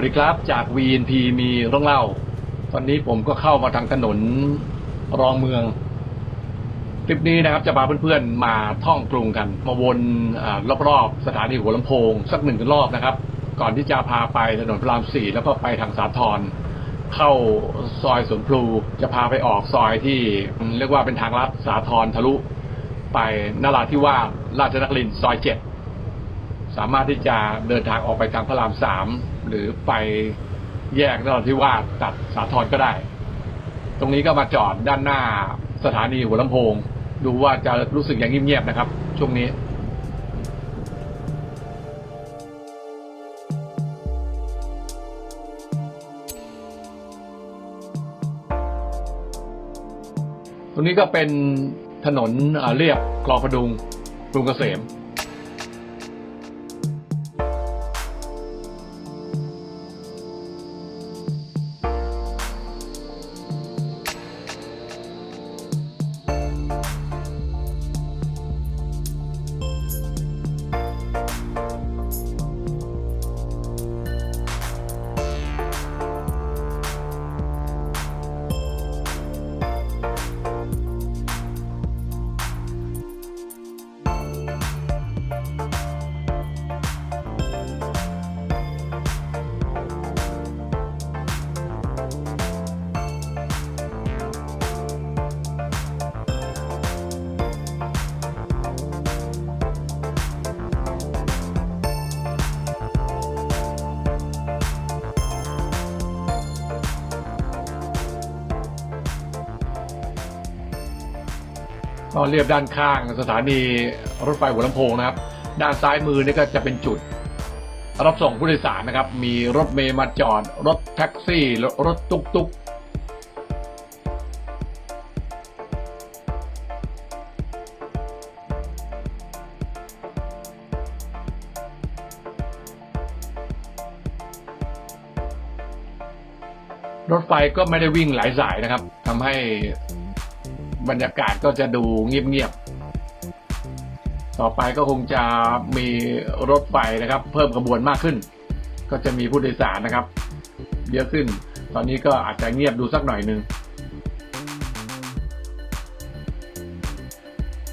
วัสดีครับจาก VNP มีเรื่องเล่า ตอนนี้ผมก็เข้ามาทางถนนรองเมือง คลิปนี้นะครับจะพาเพื่อนๆมาท่องกรุงกัน มาวนอรอบๆสถานีหัวลำโพง สักหนึ่งรอบนะครับ ก่อนที่จะพาไปถนนพระรามสี่แล้วก็ไปทางสาทรเข้าซอยสวนพลูจะพาไปออกซอยที่เรียกว่าเป็นทางลัดสาทรทะลุ ไปนราธิวาสราชนครินทร์ซอยเจ็ด สามารถที่จะเดินทางออกไปทางพระรามสามหรือไปแยกนราธิวาสตัดสาทรก็ได้ ตรงนี้ก็มาจอดด้านหน้าสถานีหัวลำโพง ดูว่าจะรู้สึกอย่างเงียบๆนะครับ ช่วงนี้ตรงนี้ก็เป็นถนนเอ่อเรียบคลองพดุงกรุงเกษม ก็เรียบด้านข้างสถานีรถไฟหัวลำโพงนะครับ ด้านซ้ายมือนี่ก็จะเป็นจุด รับส่งผู้โดยสารนะครับ มีรถเมย์มาจอด รถแท็กซี่ รถตุ๊กตุ๊กรถไฟก็ไม่ได้วิ่งหลายสายนะครับทำให้ บรรยากาศก็จะดูเงียบๆ ต่อไปก็คงจะมีรถไฟนะครับ เพิ่มขบวนมากขึ้น ก็จะมีผู้โดยสารนะครับ เยอะขึ้น ตอนนี้ก็อาจจะเงียบดูสักหน่อยหนึ่ง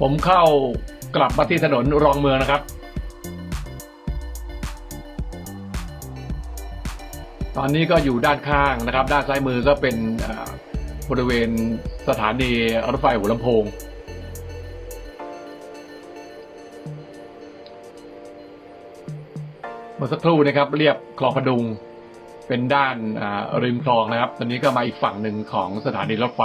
ผมเข้ากลับมาที่ถนนรองเมืองนะครับ ตอนนี้ก็อยู่ด้านข้างนะครับ ด้านซ้ายมือก็เป็น บริเวณสถานีรถไฟหัวลำโพง เมื่อสักครู่นะครับ เรียบคลองพดุง เป็นด้านริมคลองนะครับ ตอนนี้ก็มาอีกฝั่งหนึ่งของสถานีรถไฟ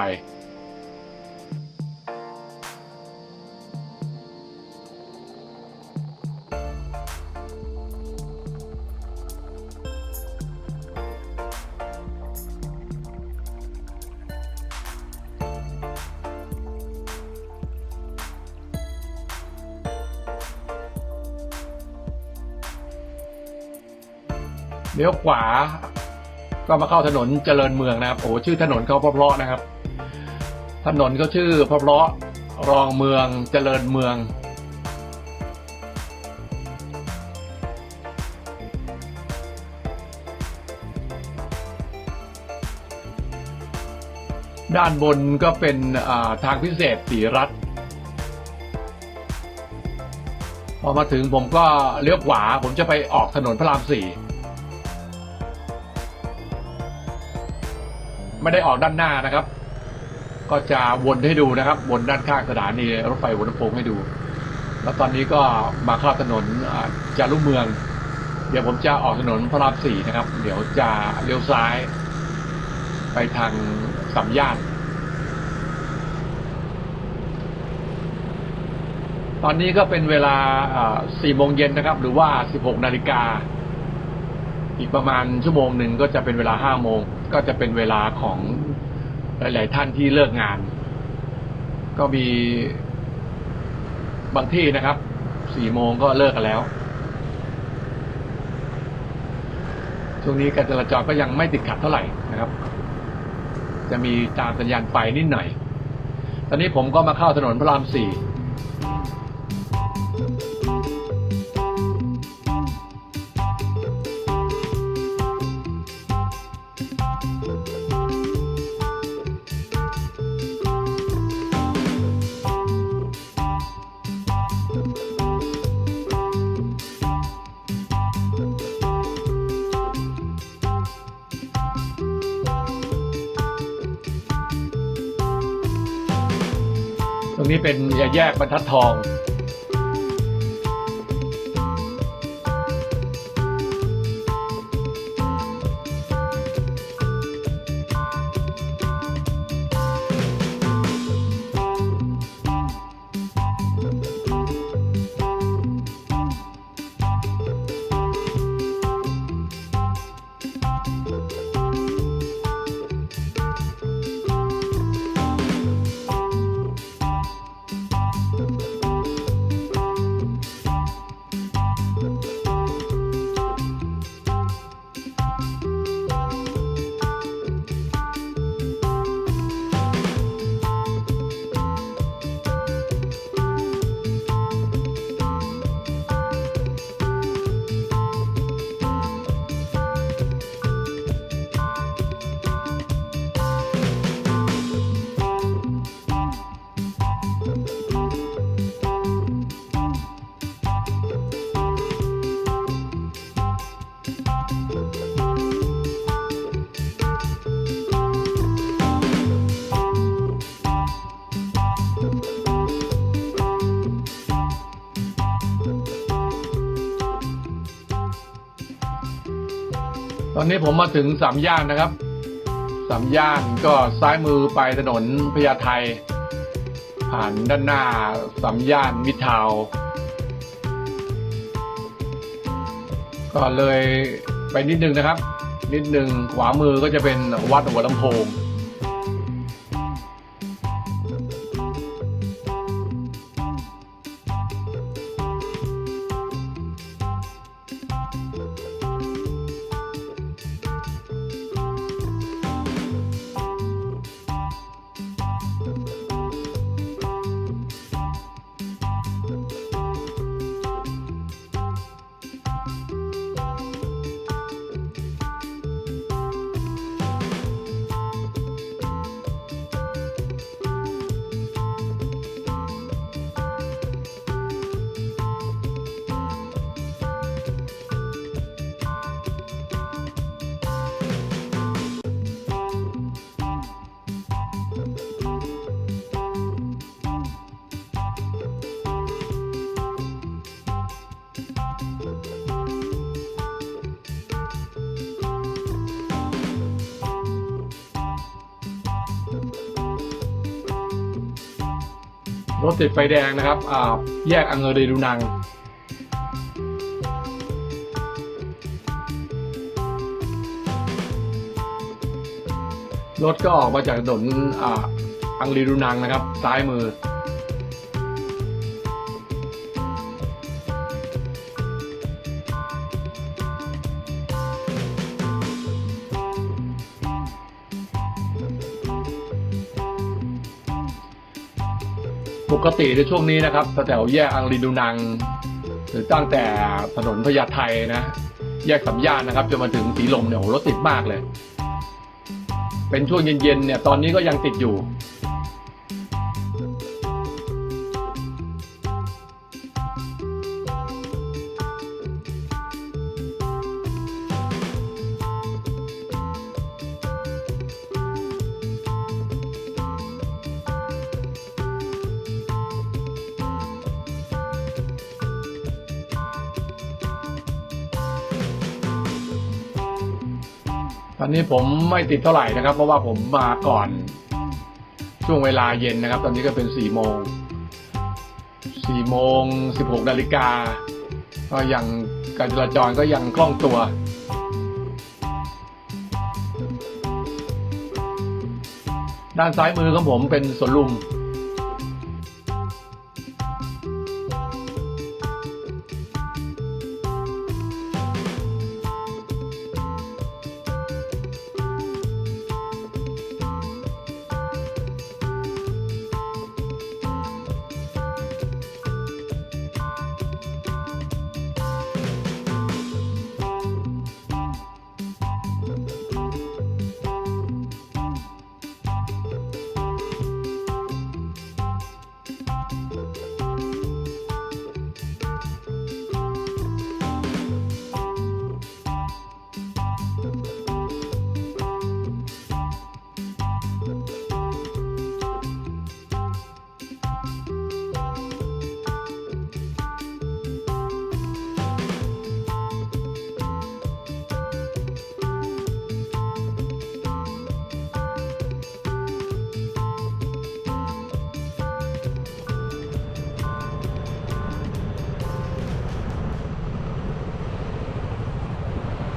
เลี้ยวขวา ก็มาเข้าถนนเจริญเมืองนะครับ โอ้ชื่อถนนเขาเพราะๆนะครับ ถนนเขาชื่อเพราะๆรองเมืองเจริญเมืองด้านบนก็เป็นาทางพิเศษสีรัฐ พอมาถึงผมก็เลี้ยวขวา ผมจะไปออกถนนพระรามสี่ ไม่ได้ออกด้านหน้านะครับ ก็จะวนให้ดูนะครับ วนด้านข้างสถานีรถไฟหัวลำโพงให้ดู แล้วตอนนี้ก็มาเข้าถนนจารุเมือง เดี๋ยวผมจะออกถนนพระรามสี่นะครับ เดี๋ยวจะเลี้ยวซ้าย ไปทางสัมย่านตอนนี้ก็เป็นเวลา4โมงเย็นนะครับ หรือว่า 16 นาฬิกา อีกประมาณชั่วโมงหนึ่งก็จะเป็นเวลา5โมง ก็จะเป็นเวลาของหลาย ๆ ท่านที่เลิกงาน ก็มีบางที่นะครับ4โมงก็เลิกกันแล้วช่วงนี้การจราจรก็ยังไม่ติดขัดเท่าไหร่นะครับ จะมีตามสัญญาณไฟนิดหน่อย ตอนนี้ผมก็มาเข้าถนนพระรามสี่ นี้เป็นแยกบรรทัดทอง อนนี้ผมมาถึงสามย่านนะครับสามย่านก็ซ้ายมือไปถนนพญาไทผ่านด้านหน้าสามย่านมิทาว ก็เลยไปนิดนึงนะครับ นิดนึงขวามือก็จะเป็นวัดหัวลำโพง รถติดไฟแดงนะครับแยกอังเงอเรดูนัง รถก็ออกมาจากถนนอ,อังรีดูนังนะครับ ซ้ายมือ ปกติในช่วงนี้นะครับแถวแยกอังรีดูนัง หรือตั้งแต่ถนนพญาไทนะ แยกสัมยานนะครับจนมาถึงสีลมเนี่ยโหรถติดมากเลย เป็นช่วงเย็นๆเนี่ย ตอนนี้ก็ยังติดอยู่ ตอนนี้ผมไม่ติดเท่าไหร่นะครับ เพราะว่าผมมาก่อน ช่วงเวลาเย็นนะครับ ตอนนี้ก็เป็นสี่โมงสี่โมงสิบหกนาฬิกาก็ยังการจราจรก็ยังคล่องตัว ด้านซ้ายมือของผมเป็นสวนลุม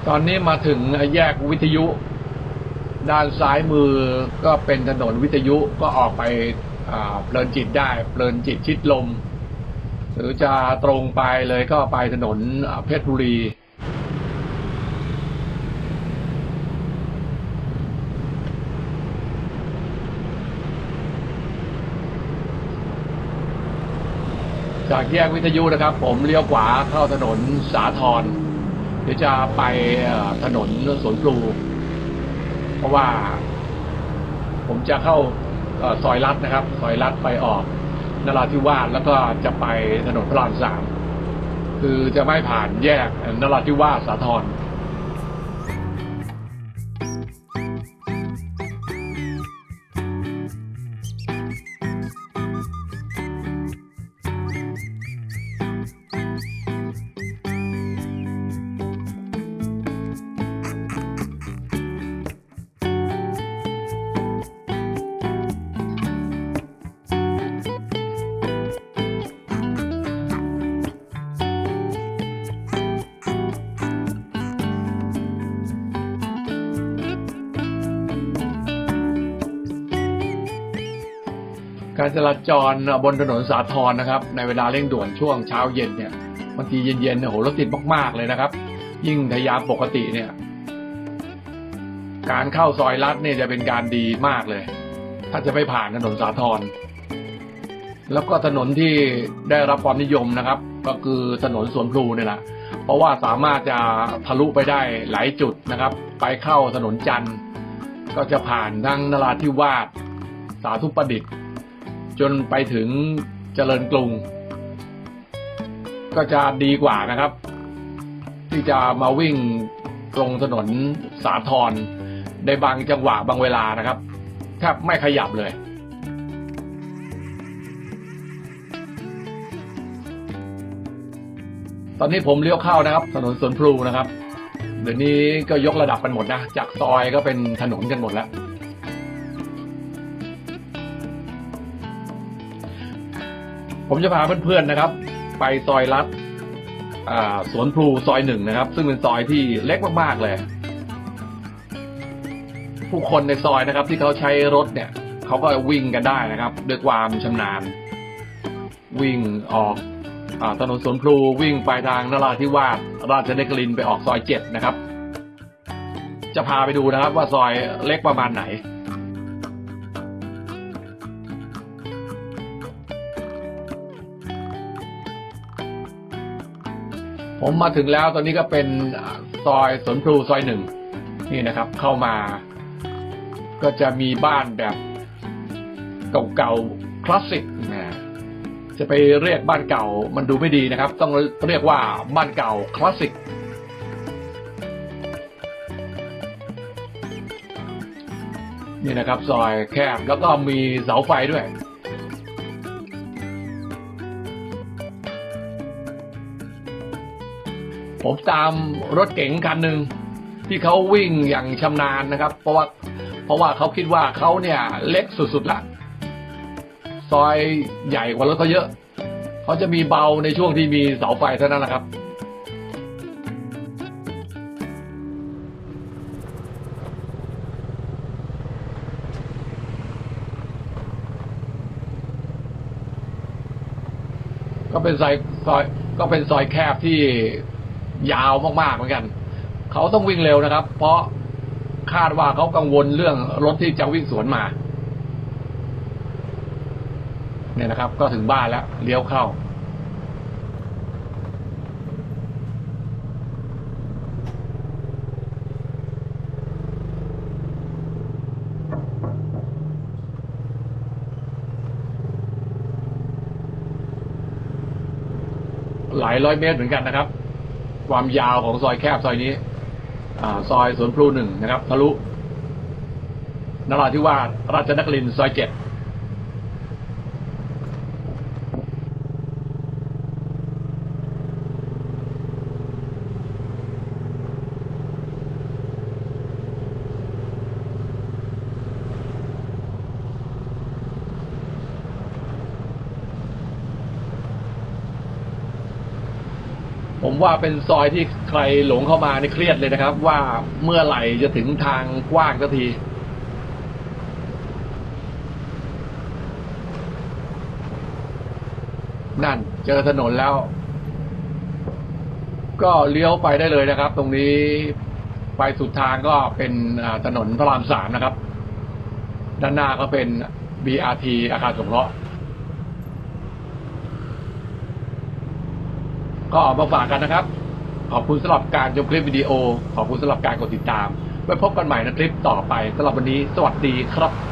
ตอนนี้มาถึงแยกวิทยุ ด้านซ้ายมือก็เป็นถนนวิทยุก็ออกไปเพลินจิตได้ เพลินจิตชิดลม หรือจะตรงไปเลยก็ไปถนนเพชรบุรีจากแยกวิทยุนะครับ ผมเลี้ยวขวาเข้าถนนสาทร เดี๋ยวจะไปถนนสวนปลูเพราะว่า ผมจะเข้าซอยลัดนะครับ ซอยลัดไปออกนราธิวาสแล้วก็จะไปถนนพระรามสามคือจะไม่ผ่านแยกนราธิวาสสาทร การจราจรบนถนนสาทรนะครับ ในเวลาเร่งด่วนช่วงเช้าเย็นเนี่ยบางทีเย็นๆเนี่ยโหรถติดมากๆเลยนะครับ ยิ่งทยามปกติเนี่ย การเข้าซอยลัดเนี่ยจะเป็นการดีมากเลย ถ้าจะไม่ผ่านถนนสาทรแล้วก็ถนนที่ได้รับความนิยมนะครับ ก็คือถนนสวนพลูเนี่ยแหละเพราะว่าสามารถจะทะลุไปได้หลายจุดนะครับ ไปเข้าถนนจันทร์ก็จะผ่านทั้งนราธิวาสสาธุประดิษฐ์ จนไปถึงเจริญกรุง ก็จะดีกว่านะครับ ที่จะมาวิ่งตรงถนนสาทรในบางจังหวะบางเวลานะครับแทบไม่ขยับเลยตอนนี้ผมเลี้ยวเข้านะครับ ถนนสวนพลูนะครับ เดี๋ยวนี้ก็ยกระดับกันหมดนะ จากซอยก็เป็นถนนกันหมดแล้ว ผมจะพาเพื่อนๆนะครับ ไปซอยลัดสวนพลูซอยหนึ่งนะครับ ซึ่งเป็นซอยที่เล็กมากๆเลย ผู้คนในซอยนะครับ ที่เขาใช้รถเนี่ยเขาก็วิ่งกันได้นะครับด้วยความชำนาญ วิ่งออกอถนนสวนพลูวิ่งไปทางนราธิวาสราชนครินไปออกซอยเจ็ดนะครับ จะพาไปดูนะครับว่าซอยเล็กประมาณไหน ผมมาถึงแล้วตอนนี้ก็เป็นซอยสวนพลูซอยหนึ่งนี่นะครับ เข้ามา ก็จะมีบ้านแบบเก่าๆคลาสสิกนะจะไปเรียกบ้านเก่ามันดูไม่ดีนะครับ ต้องเรียกว่าบ้านเก่าคลาสสิกนี่นะครับ ซอยแคบแล้วก็มีเสาไฟด้วย ผมตามรถเก๋งคันหนึ่งที่เขาวิ่งอย่างชำนาญนะครับ เพราะว่าเพราะว่าเขาคิดว่าเขาเนี่ยเล็กสุดๆละซอยใหญ่กว่ารถเขาเยอะเขาจะมีเบาในช่วงที่มีเสาไฟเท่านั้นแหละครับก็เป็นซอยซอยก็เป็นซอยแคบที่ ยาวมากๆเหมือนกัน เขาต้องวิ่งเร็วนะครับ เพราะคาดว่าเขากังวลเรื่องรถที่จะวิ่งสวนมา เนี่ยนะครับ ก็ถึงบ้านแล้วเลี้ยวเข้า หลายร้อยเมตรเหมือนกันนะครับ ความยาวของซอยแคบซอยนี้อ่ซอยสวนพลูหนึ่งนะครับทะลุนราธิวาสราชนครินทร์ซอยเจ็ด ผมว่าเป็นซอยที่ใครหลงเข้ามาในเครียดเลยนะครับ ว่าเมื่อไหร่จะถึงทางกว้างสักทีนั่น เจอถนนแล้ว ก็เลี้ยวไปได้เลยนะครับ ตรงนี้ไปสุดทางก็เป็นถนนพระรามสามนะครับ ด้านหน้าก็เป็น BRT อาคารสงเคราะห์ ก็ออกมาฝากกันนะครับ ขอบคุณสำหรับการชมคลิปวิดีโอ ขอบคุณสำหรับการกดติดตามไว้พบกันใหม่ในคลิปต่อไปสำหรับวันนี้ สวัสดีครับ